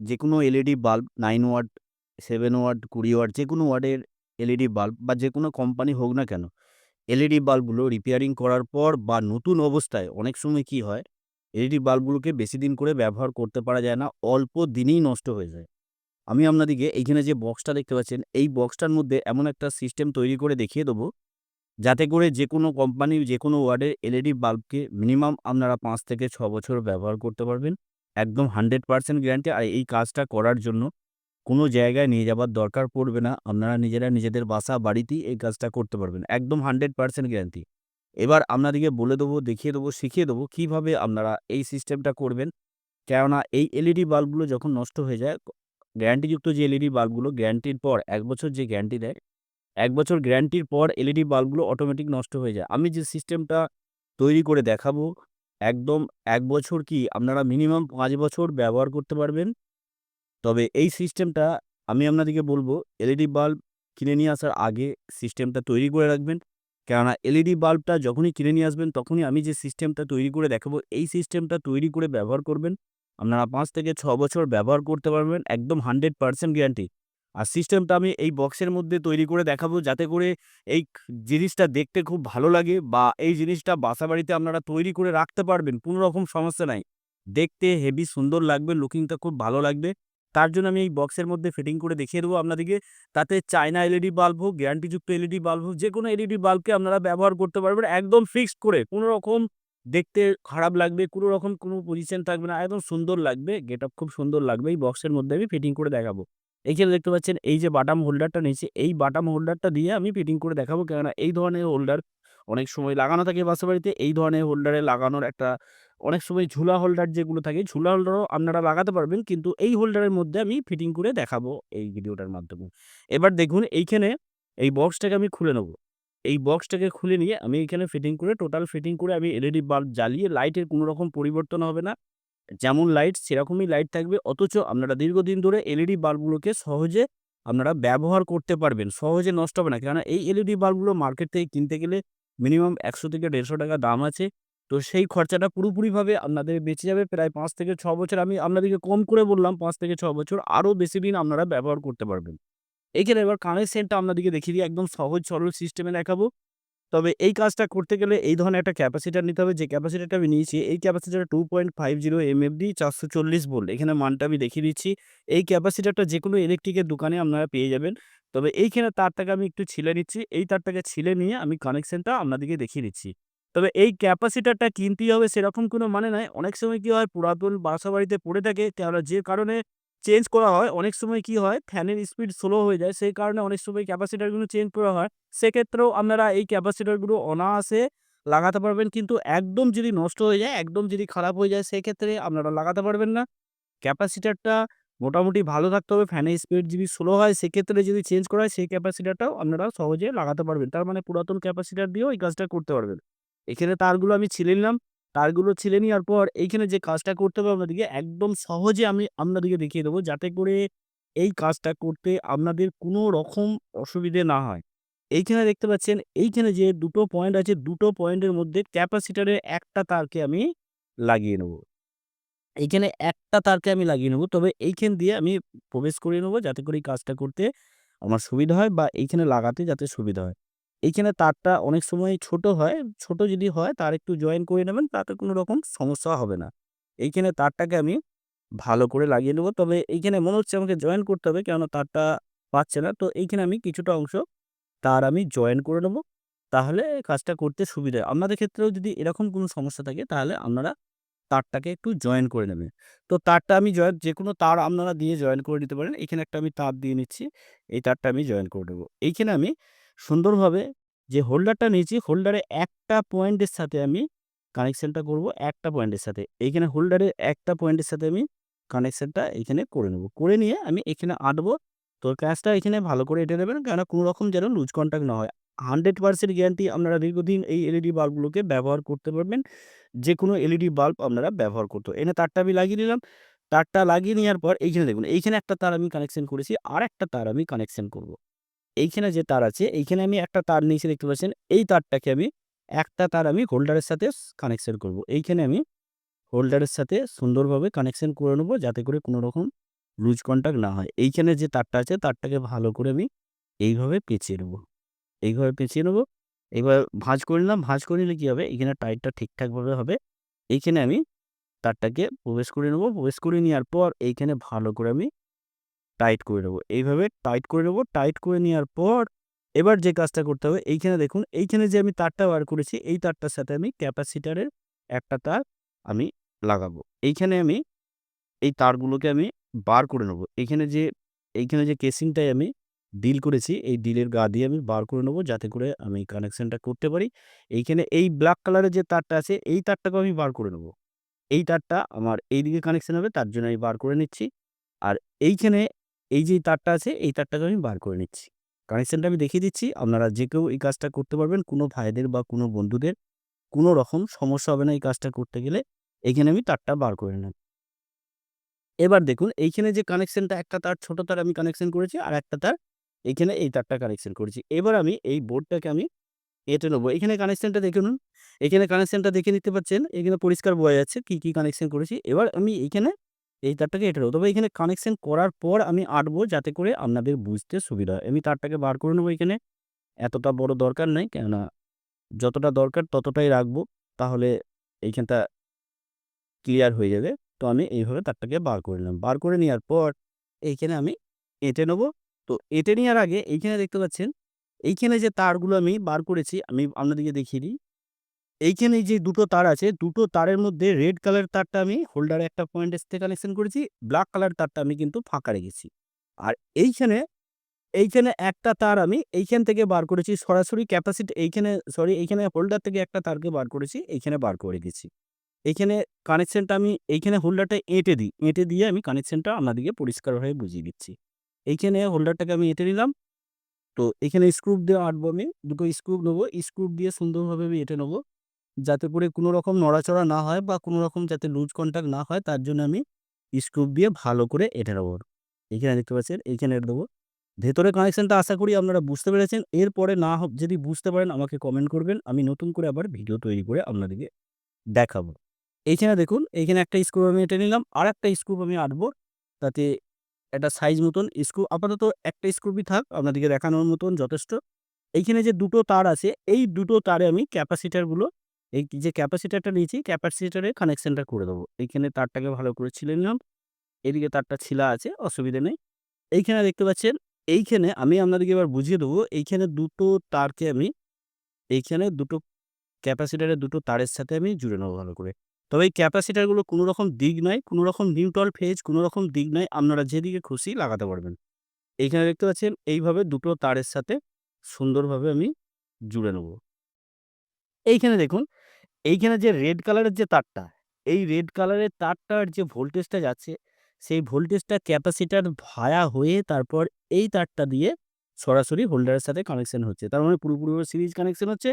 যে কোনো LED bulb nine watt, seven watt, 20 watt যে কোনো ওয়াটের এলইডি বাল্ব বা যে কোনো কোম্পানি হোক না কেন, এলইডি বাল্বগুলো রিপেয়ারিং করার পর বা নতুন অবস্থায় অনেক সময় কি হয়, এলইডি বাল্বগুলোকে বেশি দিন করে ব্যবহার করতে পারা যায় না। অল্প দিনেই নষ্ট হয়ে যায়। আমি আপনাদিকে এইখানে যে বক্সটা দেখতে পাচ্ছেন, এই বক্সটার মধ্যে এমন একটা সিস্টেম তৈরি করে দেখিয়ে দেবো, যাতে করে যে কোনো কোম্পানির যে কোনো ওয়ার্ডের এলইডি বাল্বকে মিনিমাম আপনারা পাঁচ থেকে ছ বছর ব্যবহার করতে পারবেন। একদম 100% গ্যারান্টি আর এই কাজটা করার জন্য কোনো জায়গায় নিয়ে যাবার দরকার পড়বে না। আপনারা নিজেরা নিজেদের বাসা বাড়িতেই এই কাজটা করতে পারবেন। একদম 100% গ্যারান্টি। এবার আপনাদিকে বলে দেবো, দেখিয়ে দেবো, শিখিয়ে দেবো কীভাবে আপনারা এই সিস্টেমটা করবেন। কেননা এই এলইডি বাল্বগুলো যখন নষ্ট হয়ে যায়, গ্যারান্টিযুক্ত যে এলইডি বাল্বগুলো গ্যারান্টির পর এক বছর যে গ্যারান্টি দেয়, এক বছর গ্যারান্টির পর এলইডি বাল্বগুলো অটোমেটিক নষ্ট হয়ে যায়। আমি যে সিস্টেমটা তৈরি করে দেখাবো, একদম এক বছর কি আপনারা মিনিমাম পাঁচ বছর ব্যবহার করতে পারবেন। তবে এই সিস্টেমটা আমি আপনাদিকে বলব, এলইডি বাল্ব কিনে নিয়ে আসার আগে সিস্টেমটা তৈরি করে রাখবেন। কেননা এলইডি বাল্বটা যখনই কিনে নিয়ে আসবেন, তখনই আমি যে সিস্টেমটা তৈরি করে দেখাবো, এই সিস্টেমটা তৈরি করে ব্যবহার করবেন। আপনারা পাঁচ থেকে ছ বছর ব্যবহার করতে পারবেন। একদম 100% গ্যারান্টি। আর সিস্টেমটা আমি এই বক্সের মধ্যে তৈরি করে দেখাবো, যাতে করে এই জিনিসটা দেখতে খুব ভালো লাগে বা এই জিনিসটা বাসাবাড়িতে আপনারা তৈরি করে রাখতে পারবেন। কোনো রকম সমস্যা নাই। দেখতে হেভি সুন্দর লাগবে, লুকিংটা খুব ভালো লাগবে। তার জন্য আমি এই বক্সের মধ্যে ফিটিং করে দেখিয়ে দেবো আপনাদিকে। তাতে চায়না এলইডি বাল্ব হোক, গ্যারান্টিযুক্ত এলইডি বাল্ব হোক, যে কোনো এলইডি বাল্বকে আপনারা ব্যবহার করতে পারবেন একদম ফিক্সড করে। কোনো রকম দেখতে খারাপ লাগবে, কোনো রকম কোনো পজিশন থাকবে না। একদম সুন্দর লাগবে, গেটআপ খুব সুন্দর লাগবে। এই বক্সের মধ্যে আমি ফিটিং করে দেখাবো। এইখানে দেখতে পাচ্ছেন এই যে বাটাম হোল্ডারটা নিয়েছি, এই বাটাম হোল্ডারটা দিয়ে আমি ফিটিং করে দেখাবো। কেননা এই ধরনের হোল্ডার অনেক সময় লাগানো থাকে বাসাবাড়িতে। এই ধরনের হোল্ডারে লাগানোর একটা অনেক সময় ঝুলা হোল্ডার যেগুলো থাকে, ঝুলা হোল্ডারও আপনারা লাগাতে পারবেন। কিন্তু এই হোল্ডারের মধ্যে আমি ফিটিং করে দেখাবো এই ভিডিওটার মাধ্যমে। এবার দেখুন এইখানে এই বক্সটাকে আমি খুলে নেব। এই বক্সটাকে খুলে নিয়ে আমি এইখানে ফিটিং করে টোটাল ফিটিং করে আমি এলইডি বাল্ব জ্বালিয়ে লাইটের কোনো রকম পরিবর্তন হবে না। যেমন লাইট সেরকমই লাইট থাকবে। অথচ আপনারা দীর্ঘদিন ধরে এলইডি বাল্বগুলোকে সহজে আপনারা ব্যবহার করতে পারবেন। সহজে নষ্ট হবে না। কেননা এই এলইডি বাল্বগুলো মার্কেট থেকে কিনতে গেলে মিনিমাম ১০০ থেকে ১৫০ টাকা দাম আছে। তো সেই খরচাটা পুরোপুরিভাবে আপনাদের বেঁচে যাবে প্রায় পাঁচ থেকে ছ বছর। আমি আপনাদেরকে কম করে বললাম, পাঁচ থেকে ছ বছর। আরও বেশি দিন আপনারা ব্যবহার করতে পারবেন। এইখানে এবার কানেকশনটা আপনাদেরকে দেখিয়ে দিই। একদম সহজ সরল সিস্টেমে দেখাবো। তবে এই কাজটা করতে গেলে এই ধরনের একটা ক্যাপাসিটার নিতে হবে। যে ক্যাপাসিটারটা আমি নিয়েছি, এই ক্যাপাসিটরটা 2.50 এমএফডি ৪৪০ ভোল্ট। এখানে মানটা আমি দেখিয়ে দিচ্ছি। এই ক্যাপাসিটারটা যে কোনো ইলেকট্রিকের দোকানে আপনারা পেয়ে যাবেন। তবে এইখানে তারটাকে আমি একটু ছিলে নিচ্ছি। এই তারটাকে ছিলে নিয়ে আমি কানেকশনটা আপনাদেরকে দেখিয়ে দিচ্ছি। তবে এই ক্যাপাসিটারটা কিনতেই হবে সেরকম কোনো মানে নাই। অনেক সময় কি হয় পুরাতন বাসাবাড়িতে পড়ে থাকে, কেননা যে কারণে চেঞ্জ করা হয়, অনেক সময় কি হয় ফ্যানের স্পিড স্লো হয়ে যায়। সেই কারণে অনেক সময় ক্যাপাসিটারগুলো চেঞ্জ করা হয়। সেক্ষেত্রেও আপনারা এই ক্যাপাসিটরগুলো অনায়াসে লাগাতে পারবেন। কিন্তু একদম যদি নষ্ট হয়ে যায়, একদম যদি খারাপ হয়ে যায় সেক্ষেত্রে আপনারা লাগাতে পারবেন না। ক্যাপাসিটারটা মোটামুটি ভালো থাকতে হবে। ফ্যানের স্পিড যদি স্লো হয় সেক্ষেত্রে যদি চেঞ্জ করা হয় সেই ক্যাপাসিটারটাও আপনারা সহজে লাগাতে পারবেন। তার মানে পুরাতন ক্যাপাসিটার দিয়েও এই কাজটা করতে পারবেন। এখানে তারগুলো আমি ছিলে নিলাম। তারগুলো ছিলে নেওয়ার পর এইখানে যে কাজটা করতে হবে আপনাদেরকে একদম সহজে আমি আপনাদেরকে দেখিয়ে দেবো। যাতে করে এই কাজটা করতে আপনাদের কোনো রকম অসুবিধে না হয়। এইখানে দেখতে পাচ্ছেন এইখানে যে দুটো পয়েন্ট আছে, দুটো পয়েন্টের মধ্যে ক্যাপাসিটরের একটা তারকে আমি লাগিয়ে নেব। এইখানে একটা তারকে আমি লাগিয়ে নেব। তবে এইখান দিয়ে আমি প্রবেশ করিয়ে নেব যাতে করে এই কাজটা করতে আমার সুবিধা হয় বা এইখানে লাগাতে যাতে সুবিধা হয়। এইখানে তারটা অনেক সময় ছোট হয়। ছোট যদি হয় তার একটু জয়েন করে নেবেন তাতে কোনো রকম সমস্যা হবে না। এইখানে তারটাকে আমি ভালো করে লাগিয়ে নেব। তবে এইখানে মনে হচ্ছে আমাকে জয়েন করতে হবে কেননা তারটা পাচ্ছে না। তো এইখানে আমি কিছুটা অংশ তার আমি জয়েন করে নেব। তাহলে কাজটা করতে সুবিধা। আপনাদের ক্ষেত্রেও যদি এরকম কোনো সমস্যা থাকে তাহলে আপনারা তারটাকে একটু জয়েন করে নেবেন। তো তারটা আমি জয়েন যে কোনো তার আপনারা দিয়ে জয়েন করে নিতে পারেন। এখানে একটা আমি তার দিয়ে নিচ্ছি। এই তারটা আমি জয়েন করে নেব। এইখানে আমি সুন্দরভাবে যে হোল্ডারটা নিয়েছি, হোল্ডারে একটা পয়েন্টের সাথে আমি কানেকশনটা করব একটা পয়েন্টের সাথে। এইখানে হোল্ডারের একটা পয়েন্টের সাথে আমি কানেকশনটা এইখানে করে নেব। করে নিয়ে আমি এখানে আঁটবো। তো কাজটা এখানে ভালো করে এঁটে নেবেন কেননা কোনো রকম যেন লুজ কনট্যাক্ট না হয়। 100% গ্যারান্টি আপনারা দীর্ঘদিন এই এলইডি বাল্বগুলোকে ব্যবহার করতে পারবেন। যে কোনো এলইডি বাল্ব আপনারা ব্যবহার করতে এখানে তারটা আমি লাগিয়ে নিলাম। তারটা লাগিয়ে নেওয়ার পর এইখানে দেখুন, এইখানে একটা তার আমি কানেকশন করেছি। আর একটা তার আমি কানেকশন করব। এইখানে যে তার আছে, এইখানে আমি একটা তার নিয়েছি দেখতে পাচ্ছেন। এই তারটাকে আমি একটা তার আমি হোল্ডারের সাথে কানেকশন করব। এইখানে আমি হোল্ডারের সাথে সুন্দরভাবে কানেকশন করে নেব যাতে করে কোনো রকম লুজ কন্টাক্ট না হয়। এইখানে যে তারটা আছে তারটাকে ভালো করে আমি এইভাবে পেঁচিয়ে নেব। এইভাবে পেঁচিয়ে নেব। এবার ভাঁজ করে নিলাম। ভাঁজ করে নিলে কি হবে? এখানে টাইটটা ঠিকঠাকভাবে হবে। এইখানে আমি তারটাকে প্রবেশ করে নেব। প্রবেশ করে নেওয়ার পর এইখানে ভালো করে আমি টাইট করে নেব। এইভাবে টাইট করে নেব। টাইট করে নেওয়ার পর এবার যে কাজটা করতে হবে, এইখানে দেখুন, এইখানে যে আমি তারটা বার করেছি, এই তারটার সাথে আমি ক্যাপাসিটারের একটা তার আমি লাগাবো। এইখানে আমি এই তারগুলোকে আমি বার করে নেব। এইখানে যে এইখানে যে কেসিংটায় আমি ডিল করেছি, এই ডিলের গা দিয়ে আমি বার করে নেব যাতে করে আমি কানেকশানটা করতে পারি। এইখানে এই ব্ল্যাক কালারের যে তারটা আছে, এই তারটাকে আমি বার করে নেব। এই তারটা আমার এইদিকে কানেকশান হবে, তার জন্য আমি বার করে নিচ্ছি। আর এইখানে এই যে তারটা আছে, এই তারটাকে আমি বার করে নিচ্ছি। কানেকশনটা আমি দেখিয়ে দিচ্ছি। আপনারা যে কেউ এই কাজটা করতে পারবেন। কোনো ভাইদের বা কোনো বন্ধুদের কোনো রকম সমস্যা হবে না এই কাজটা করতে গেলে। এইখানে আমি তারটা বার করে নিলাম। এবার দেখুন, এইখানে যে কানেকশনটা একটা তার, ছোট তার আমি কানেকশন করেছি আর একটা তার এইখানে এই তারটা কানেকশন করেছি। এবার আমি এই বোর্ডটাকে আমি এঁটে নেব। এখানে কানেকশনটা দেখে নিন। এখানে কানেকশনটা দেখে নিতে পারছেন। এখানে পরিষ্কার বোঝা যাচ্ছে কী কী কানেকশন করেছি। এবার আমি এইখানে এই তারটাকে এঁটে। তবে এখানে কানেকশন করার পর আমি আঁটবো যাতে করে আপনাদের বুঝতে সুবিধা হয়। আমি তারটাকে বার করে নেব এখানে। এতটা বড় দরকার নেই। কেননা যতটা দরকার ততটাই রাখব। তাহলে এইখানটা ক্লিয়ার হয়ে যাবে। তো আমি এইভাবে তারটাকে বার করে নিলাম। বার করে নেওয়ার পর এইখানে আমি এঁটে নেব। তো এঁটে নেওয়ার আগে এইখানে দেখতে পাচ্ছেন, এইখানে যে তারগুলো আমি বার করেছি, আমি আপনাদেরকে দেখিয়ে দিই। এইখানে যে দুটো তার আছে দুটো তারের মধ্যে রেড কালার তারটা আমি হোল্ডারে একটা পয়েন্টের সাথে কানেকশন করেছি। ব্ল্যাক কালার তারটা আমি কিন্তু ফাঁকা রেখেছি। আর এইখানে, এইখানে একটা তার আমি এইখান থেকে বার করেছি সরাসরি ক্যাপাসিটি এইখানে সরি এইখানে হোল্ডার থেকে একটা তারকে বার করেছি এইখানে বার করে রেখেছি। এইখানে কানেকশনটা আমি এইখানে হোল্ডারটা এঁটে দিই। এঁটে দিয়ে আমি কানেকশনটা আপনাদেরকে পরিষ্কারভাবে বুঝিয়ে দিচ্ছি। এইখানে হোল্ডারটাকে আমি এঁটে নিলাম। তো এখানে স্ক্রুপ দিয়ে আঁটবো আমি। দুটো স্ক্রুপ নেব। স্ক্রুপ দিয়ে সুন্দরভাবে আমি এঁটে নেব। যাতে করে কোনো রকম নড়াচড়া না হয় বা কোনো রকম যাতে লুজ কন্টাক্ট না হয়, তার জন্য আমি স্ক্রু দিয়ে ভালো করে এঁটে নেব। এইখানে দেখতে পাচ্ছেন এইখানে এঁটে দেবো। ভেতরে কানেকশনটা আশা করি আপনারা বুঝতে পেরেছেন। এরপরে না যদি বুঝতে পারেন, আমাকে কমেন্ট করবেন। আমি নতুন করে আবার ভিডিও তৈরি করে আপনাদেরকে দেখাবো। এইখানে দেখুন এইখানে একটা স্ক্রু আমি এঁটে নিলাম। আরেকটা স্ক্রু আমি আঁটবো। তাতে একটা সাইজ মতন স্ক্রু আপাতত একটা স্ক্রুই থাক, আপনাদেরকে দেখানোর মতন যথেষ্ট। এইখানে যে দুটো তার আছে, এই দুটো তারে আমি ক্যাপাসিটরগুলো এই যে ক্যাপাসিটারটা নিয়েছি ক্যাপাসিটরের কানেকশনটা করে দেবো। এইখানে তারটাকে ভালো করে ছিলে নিলাম। এদিকে তারটা ছিলা আছে অসুবিধা নেই। এইখানে দেখতে পাচ্ছেন এইখানে আমি আপনাদেরকে এবার বুঝিয়ে দেবো এইখানে দুটো তারকে আমি এইখানে দুটো ক্যাপাসিটরের দুটো তারের সাথে আমি জুড়ে নেব ভালো করে। তবে এই ক্যাপাসিটারগুলো কোনো রকম দিক নাই, কোনো রকম নিউট্রাল ফেজ কোনো রকম দিক নাই। আপনারা যেদিকে খুশি লাগাতে পারবেন। এইখানে দেখতে পাচ্ছেন এইভাবে দুটো তারের সাথে সুন্দরভাবে আমি জুড়ে নেব। এইখানে দেখুন এইখানে যে রেড কালারের যে তারটা এই রেড কালারের তারটার যে ভোল্টেজটা যাচ্ছে সেই ভোল্টেজটা ক্যাপাসিটার ভায়া হয়ে তারপর এই তারটা দিয়ে সরাসরি হোল্ডারের সাথে কানেকশন হচ্ছে। তার মানে পুরোপুরিভাবে সিরিজ কানেকশন হচ্ছে।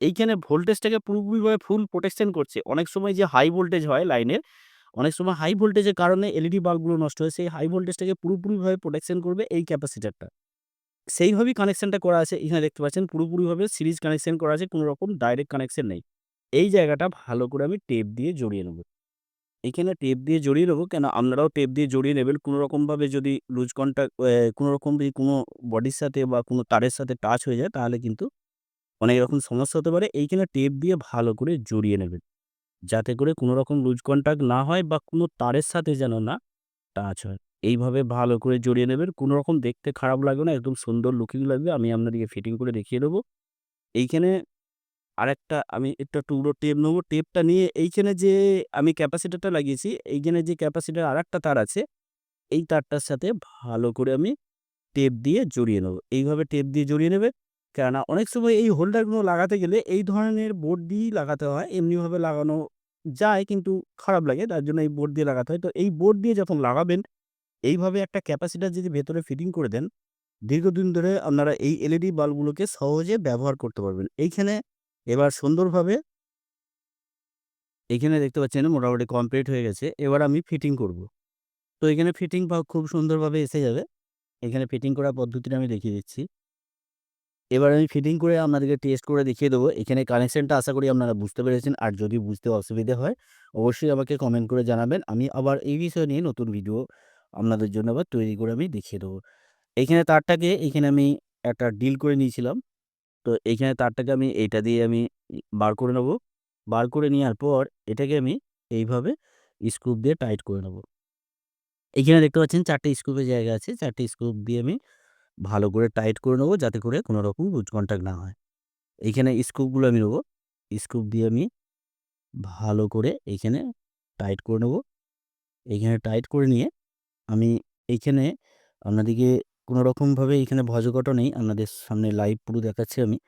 এইখানে ভোল্টেজটাকে পুরোপুরিভাবে ফুল প্রোটেকশন করছে। অনেক সময় যে হাই ভোল্টেজ হয় লাইনের, অনেক সময় হাই ভোল্টেজের কারণে এলইডি বাল্বগুলো নষ্ট হয়। সেই হাই ভোল্টেজটাকে পুরোপুরিভাবে প্রোটেকশন করবে এই ক্যাপাসিটারটা সেইভাবেই কানেকশনটা করা আছে। এখানে দেখতে পাচ্ছেন পুরোপুরিভাবে সিরিজ কানেকশন করা আছে। কোনো রকম ডাইরেক্ট কানেকশন নেই। এই জায়গাটা ভালো করে আমি টেপ দিয়ে জড়িয়ে নেব এইখানে টেপ দিয়ে জড়িয়ে নেব কেন আপনারাও টেপ দিয়ে জড়িয়ে নেবেন। কোনো রকমভাবে যদি লুজ কন্টাক্ট অ্যা কোনো রকম যদি কোনো বডির সাথে বা কোনো তারের সাথে টাচ হয়ে যায়, তাহলে কিন্তু অনেক রকম সমস্যা হতে পারে। এইখানে টেপ দিয়ে ভালো করে জড়িয়ে নেবেন। যাতে করে কোনো রকম লুজ কন্টাক্ট না হয় বা কোনো তারের সাথে যেন না টাচ হয়। এইভাবে ভালো করে জড়িয়ে নেবেন। কোনো রকম দেখতে খারাপ লাগবে না। একদম সুন্দর লুকিং লাগবে। আমি আপনাদেরকে ফিটিং করে দেখিয়ে দেবো। এইখানে আরেকটা আমি একটা টুকরো টেপ নেব। টেপটা নিয়ে এইখানে যে আমি ক্যাপাসিটরটা লাগিয়েছি এইখানে যে ক্যাপাসিটর আরেকটা তার আছে এই তারটার সাথে ভালো করে আমি টেপ দিয়ে জড়িয়ে নেব। এইভাবে টেপ দিয়ে জড়িয়ে নেবে। কেননা অনেক সময় এই হোল্ডারগুলো লাগাতে গেলে এই ধরনের বোর্ড দিয়েই লাগাতে হয়। এমনিভাবে লাগানো যায় কিন্তু খারাপ লাগে। তার জন্য এই বোর্ড দিয়ে লাগাতে হয়। তো এই বোর্ড দিয়ে যখন লাগাবেন এইভাবে একটা ক্যাপাসিটার যদি ভেতরে ফিটিং করে দেন, দীর্ঘদিন ধরে আপনারা এই এলইডি বাল্বগুলোকে সহজে ব্যবহার করতে পারবেন। এইখানে এবার সুন্দরভাবে এখানে দেখতে পাচ্ছেন মোটামুটি কমপ্লিট হয়ে গেছে। এবার আমি ফিটিং করব। তো এখানে ফিটিং খুব সুন্দরভাবে এসে যাবে। এখানে ফিটিং করার পদ্ধতিটা আমি দেখিয়ে দিচ্ছি। এবার আমি ফিটিং করে আপনাদেরকে টেস্ট করে দেখিয়ে দেবো। এখানে কানেকশানটা আশা করি আপনারা বুঝতে পেরেছেন। আর যদি বুঝতে অসুবিধে হয়, অবশ্যই আমাকে কমেন্ট করে জানাবেন। আমি আবার এই বিষয় নিয়ে নতুন ভিডিও আপনাদের জন্য আবার তৈরি করে আমি দেখিয়ে দেবো। এইখানে তারটাকে এইখানে আমি একটা ডিল করে নিয়েছিলাম। তো এইখানে তারটাকে আমি এইটা দিয়ে আমি বার করে নেব। বার করে নেওয়ার পর এটাকে আমি এইভাবে স্ক্রু দিয়ে টাইট করে নেব। এইখানে দেখতে পাচ্ছেন ৪ টে স্ক্রুপের জায়গা আছে। ৪ টে স্ক্রু দিয়ে আমি ভালো করে টাইট করে নেব যাতে করে কোনো রকম লুজ কনট্যাক্ট না হয়। এইখানে স্ক্রুপগুলো আমি নেব। স্ক্রুপ দিয়ে আমি ভালো করে এইখানে টাইট করে নেব। এইখানে টাইট করে নিয়ে আমি এইখানে আপনাদেরকে কোনো রকমভাবে এইখানে ভজঘট নেই। আপনাদের সামনে লাইভ পুরো দেখাচ্ছি আমি।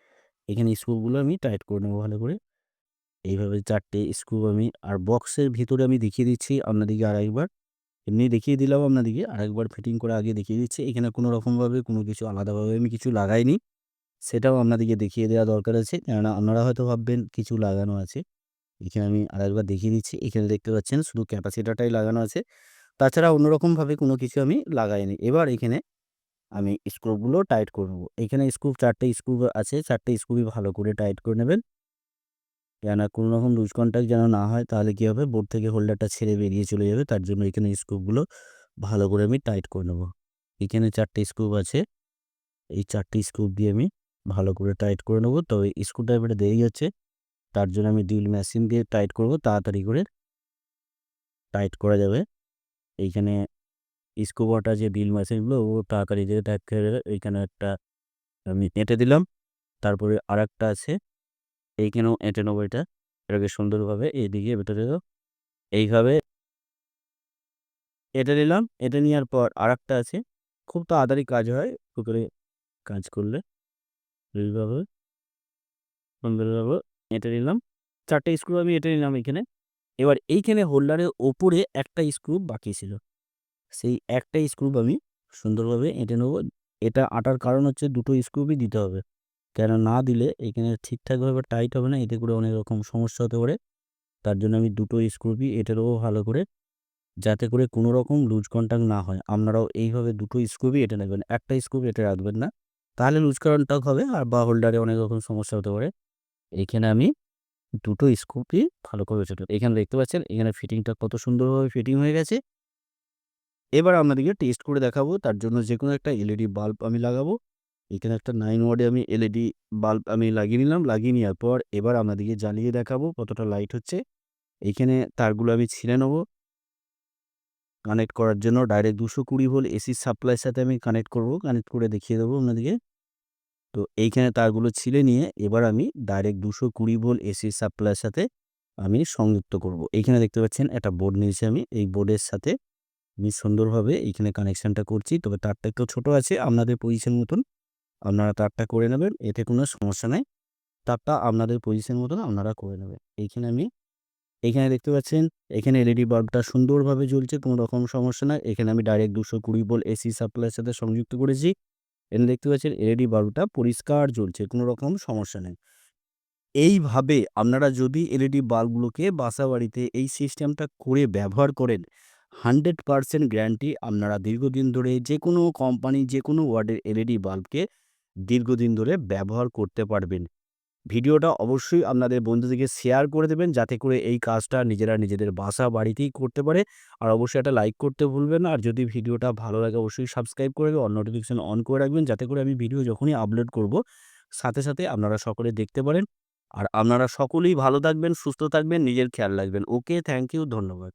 এখানে স্ক্রুগুলো আমি টাইট করে নেব ভালো করে। এইভাবে ৪ টে স্ক্রু আমি আর বক্সের ভিতরে আমি দেখিয়ে দিচ্ছি আপনাদেরকে আর একবার এমনি দেখিয়ে দিলাম আপনাদেরকে, আরেকবার ফিটিং করে আগে দেখিয়ে দিচ্ছি। এখানে কোনো রকমভাবে কোনো কিছু আলাদাভাবে আমি কিছু লাগাইনি। সেটাও আপনাদেরকে দেখিয়ে দেওয়া দরকার আছে। কেননা আপনারা হয়তো ভাববেন কিছু লাগানো আছে। এখানে আমি আরেকবার দেখিয়ে দিচ্ছি। এখানে দেখতে পাচ্ছেন শুধু ক্যাপাসিটরটাই লাগানো আছে। তাছাড়া অন্য রকমভাবে কোনো কিছু আমি লাগাইনি। এবার এখানে আমি স্ক্রুগুলো টাইট করে নেব। এখানে স্ক্রু ৪ টে স্ক্রু আছে। ৪ টে স্ক্রুই ভালো করে টাইট করে নেবেন। কেননা কোনো রকম লুজ কনট্যাক্ট যেন না হয়, তাহলে কী হবে বোর্ড থেকে হোল্ডারটা ছেড়ে বেরিয়ে চলে যাবে। তার জন্য এখানে স্ক্রুগুলো ভালো করে আমি টাইট করে নেব। এখানে ৪ টে স্ক্রু আছে। এই ৪ টে স্ক্রু দিয়ে আমি ভালো করে টাইট করে নেব। তবে স্ক্রুড্রাইভারটা দেরি হচ্ছে। তার জন্য আমি ড্রিল মেশিন দিয়ে টাইট করব তাড়াতাড়ি করে। টাইট করা যাবে। এইখানে স্ক্রু কটা যে ড্রিল মেশিনগুলো ও তাড়াতাড়ি দিয়ে করে এইখানে একটা, আমি এঁটে দিলাম। তারপরে আরেকটা আছে। এইখানেও এঁটে নেব এটা। এটাকে সুন্দরভাবে এইদিকে ভেতরে এইভাবে এটা নিলাম। এটা নেওয়ার পর আর একটা আছে। খুব তাড়াতাড়ি কাজ হয় করে কাজ করলে। এইভাবে সুন্দরভাবে এঁটে নিলাম। ৪ টে স্ক্রু আমি এঁটে নিলাম এইখানে। এবার এইখানে হোল্ডারের ওপরে একটা স্ক্রু বাকি ছিল। সেই একটা স্ক্রুপ আমি সুন্দরভাবে এঁটে নেব। এটা আঁটার কারণ হচ্ছে দুটো স্ক্রুপই দিতে হবে। কেন না দিলে এখানে ঠিকঠাকভাবে টাইট হবে না। এতে করে অনেক রকম সমস্যা হতে পারে। তার জন্য আমি দুটো স্ক্রুপই এঁটে নেব ভালো করে। যাতে করে কোনো রকম লুজ কনট্যাক্ট না হয়। আপনারাও এইভাবে দুটো স্ক্রুই এঁটে নেবেন। একটা স্ক্রু এঁটে রাখবেন না। তাহলে লুজ কনট্যাক্ট হবে আর বা হোল্ডারে অনেক রকম সমস্যা হতে পারে। এইখানে আমি দুটো স্ক্রুই ভালো করে এখানে দেখতে পাচ্ছেন, এখানে ফিটিংটা কত সুন্দরভাবে ফিটিং হয়ে গেছে। এবার আপনাদেরকে টেস্ট করে দেখাবো। তার জন্য যে কোনো একটা এলইডি বাল্ব আমি লাগাবো। এখানে একটা নাইন ওয়ার্ডে আমি এলইডি বাল্ব আমি লাগিয়ে নিলাম। লাগিয়ে নেওয়ার পর এবার আপনাদেরকে জ্বালিয়ে দেখাবো কতটা লাইট হচ্ছে। এইখানে তারগুলো আমি ছিঁড়ে নেব। কানেক্ট করার জন্য ডাইরেক্ট ২২০ ভোল্ট এসি সাপ্লাইয়ের সাথে আমি কানেক্ট করব। কানেক্ট করে দেখিয়ে দেবো আপনাদেরকে। তো এইখানে তারগুলো ছিঁড়ে নিয়ে এবার আমি ডাইরেক্ট ২২০ ভোল্ট এসি সাপ্লাইয়ের সাথে আমি সংযুক্ত করব। এইখানে দেখতে পাচ্ছেন একটা বোর্ড নিয়েছি আমি। এই বোর্ডের সাথে আমি সুন্দরভাবে এইখানে কানেকশানটা করছি। তবে তারটা একটু ছোট আছে, আপনাদের পজিশন মতন। আপনারা তারটা করে নেবেন। এতে কোনো সমস্যা নাই। তারটা আপনাদের পজিশন মতন আপনারা করে নেবেন। এইখানে আমি, এখানে দেখতে পাচ্ছেন, এখানে এলইডি বাল্বটা সুন্দরভাবে জ্বলছে। কোনো রকম সমস্যা নাই। এখানে আমি ডাইরেক্ট দুশো কুড়ি বল এসি সাপ্লাইয়ের সাথে সংযুক্ত করেছি। এখানে দেখতে পাচ্ছেন এলইডি বাল্বটা পরিষ্কার জ্বলছে। কোনো রকম সমস্যা নেই। এইভাবে আপনারা যদি এলইডি বাল্বগুলোকে বাসাবাড়িতে এই সিস্টেমটা করে ব্যবহার করেন 100% গ্যারান্টি আপনারা দীর্ঘদিন ধরে যেকোনো কোম্পানি যেকোনো ওয়ার্ডের এলইডি বাল্বকে দীর্ঘদিন ধরে ব্যবহার করতে পারবেন। ভিডিওটা অবশ্যই আপনাদের বন্ধুদেরকে শেয়ার করে দেবেন যাতে করে এই কাজটা নিজেরা নিজেদের বাসা বাড়িতেই করতে পারে। আর অবশ্যই একটা লাইক করতে ভুলবেন আর যদি ভিডিওটা ভালো লাগে অবশ্যই সাবস্ক্রাইব করে অল নোটিফিকেশন অন করে রাখবেন যাতে করে আমি ভিডিও যখনই আপলোড করব সাথে, সাথে আপনারা সকলে দেখতে পারেন। আর আপনারা সকলেই ভালো থাকবেন, সুস্থ থাকবেন, নিজের খেয়াল রাখবেন। ওকে থ্যাংক ইউ ধন্যবাদ।